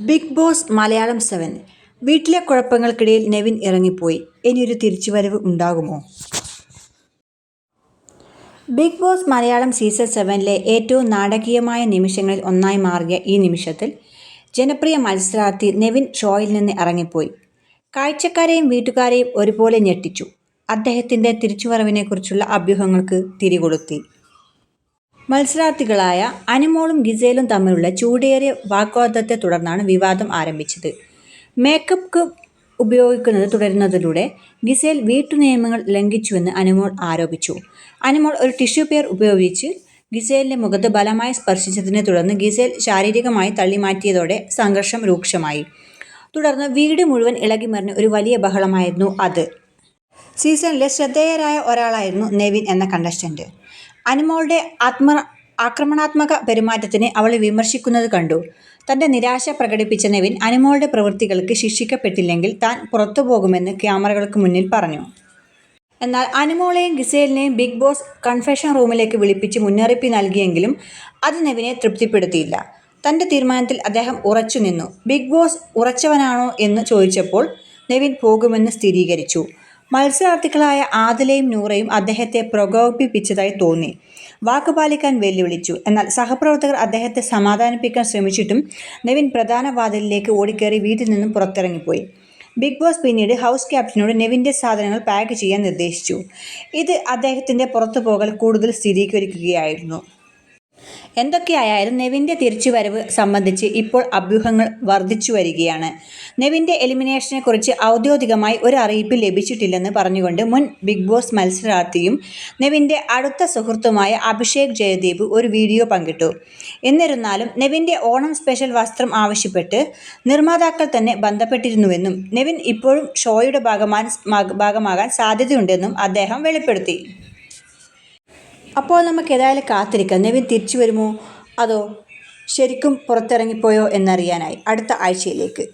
Big boss Malayalam seven. വീട്ടിലെ കുഴപ്പങ്ങൾക്കിടയിൽ നെവിൻ ഇറങ്ങിപ്പോയി. ഇനിയൊരു തിരിച്ചുവരവ് ഉണ്ടാകുമോ? ബിഗ് ബോസ് മലയാളം സീസൺ സെവനിലെ ഏറ്റവും നാടകീയമായ നിമിഷങ്ങളിൽ ഒന്നായി മാറിയ ഈ നിമിഷത്തിൽ ജനപ്രിയ മത്സരാർത്ഥി നെവിൻ ഷോയിൽ നിന്ന് ഇറങ്ങിപ്പോയി. കാഴ്ചക്കാരെയും വീട്ടുകാരെയും ഒരുപോലെ ഞെട്ടിച്ചു. അദ്ദേഹത്തിന്റെ തിരിച്ചുവരവിനെക്കുറിച്ചുള്ള അഭ്യൂഹങ്ങൾക്ക് തിരികൊളുത്തി. മത്സരാർത്ഥികളായ അനിമോളും ഗിസേലും തമ്മിലുള്ള ചൂടേറിയ വാഗ്വാദത്തെ തുടർന്നാണ് വിവാദം ആരംഭിച്ചത്. മേക്കപ്പ് ഉപയോഗിക്കുന്നത് തുടരുന്നതിലൂടെ ഗിസേൽ വീട്ടു നിയമങ്ങൾ ലംഘിച്ചുവെന്ന് അനിമോൾ ആരോപിച്ചു. അനിമോൾ ഒരു ടിഷ്യൂ പേർ ഉപയോഗിച്ച് ഗിസേലിന്റെ മുഖത്ത് ബലമായി സ്പർശിച്ചതിനെ തുടർന്ന് ഗിസേൽ ശാരീരികമായി തള്ളിമാറ്റിയതോടെ സംഘർഷം രൂക്ഷമായി. തുടർന്ന് വീട് മുഴുവൻ ഇളകിമറിഞ്ഞ ഒരു വലിയ ബഹളമായിരുന്നു അത്. സീസണിലെ ശ്രദ്ധേയരായ ഒരാളായിരുന്നു നെവിൻ എന്ന കണ്ടസ്റ്റന്റ് അനിമോളുടെ ആത്മ ആക്രമണാത്മക പെരുമാറ്റത്തിന് അവളെ വിമർശിക്കുന്നത് കണ്ടു. തന്റെ നിരാശ പ്രകടിപ്പിച്ച നെവിൻ അനിമോളുടെ പ്രവൃത്തികൾക്ക് ശിക്ഷിക്കപ്പെട്ടില്ലെങ്കിൽ താൻ പുറത്തുപോകുമെന്ന് ക്യാമറകൾക്ക് മുന്നിൽ പറഞ്ഞു. എന്നാൽ അനിമോളെയും ഗിസേലിനെയും ബിഗ് ബോസ് കൺഫെഷൻ റൂമിലേക്ക് വിളിപ്പിച്ച് മുന്നറിയിപ്പ് നൽകിയെങ്കിലും അത് നെവിനെ തൃപ്തിപ്പെടുത്തിയില്ല. തന്റെ തീരുമാനത്തിൽ അദ്ദേഹം ഉറച്ചു നിന്നു ബിഗ് ബോസ് ഉറച്ചവനാണോ? എന്ന് ചോദിച്ചപ്പോൾ നെവിൻ പോകുമെന്ന് സ്ഥിരീകരിച്ചു. മത്സരാർത്ഥികളായ ആദിലയും നൂറയും അദ്ദേഹത്തെ പ്രകോപിപ്പിച്ചതായി തോന്നി. വാക്ക് പാലിക്കാൻ വെല്ലുവിളിച്ചു. എന്നാൽ സഹപ്രവർത്തകർ അദ്ദേഹത്തെ സമാധാനിപ്പിക്കാൻ ശ്രമിച്ചിട്ടും നെവിൻ പ്രധാന വാതിലിലേക്ക് ഓടിക്കേറി വീട്ടിൽ നിന്നും പുറത്തിറങ്ങിപ്പോയി. ബിഗ് ബോസ് പിന്നീട് ഹൗസ് ക്യാപ്റ്റനോട് നെവിന്റെ സാധനങ്ങൾ പാക്ക് ചെയ്യാൻ നിർദ്ദേശിച്ചു. ഇത് അദ്ദേഹത്തിന്റെ പുറത്തുപോകൽ കൂടുതൽ സ്ഥിരീകരിക്കുകയായിരുന്നു. എന്തൊക്കെയായാലും നെവിന്റെ തിരിച്ചുവരവ് സംബന്ധിച്ച് ഇപ്പോൾ അഭ്യൂഹങ്ങൾ വർദ്ധിച്ചു വരികയാണ്. നെവിന്റെ എലിമിനേഷനെക്കുറിച്ച് ഔദ്യോഗികമായി ഒരു അറിയിപ്പ് ലഭിച്ചിട്ടില്ലെന്ന് പറഞ്ഞുകൊണ്ട് മുൻ ബിഗ് ബോസ് മത്സരാർത്ഥിയും നെവിന്റെ അടുത്ത സുഹൃത്തുമായ അഭിഷേക് ജയദീപ് ഒരു വീഡിയോ പങ്കിട്ടു. എന്നിരുന്നാലും നെവിന്റെ ഓണം സ്പെഷ്യൽ വസ്ത്രം ആവശ്യപ്പെട്ട് നിർമ്മാതാക്കൾ തന്നെ ബന്ധപ്പെട്ടിരുന്നുവെന്നും നെവിൻ ഇപ്പോഴും ഷോയുടെ ഭാഗമാകാൻ സാധ്യതയുണ്ടെന്നും അദ്ദേഹം വെളിപ്പെടുത്തി. അപ്പോൾ നമുക്ക് ഏതായാലും കാത്തിരിക്കാം. നവീൻ തിരിച്ചു വരുമോ? അതോ ശരിക്കും പുറത്തിറങ്ങിപ്പോയോ എന്നറിയാനായി. അടുത്ത ആഴ്ചയിലേക്ക്.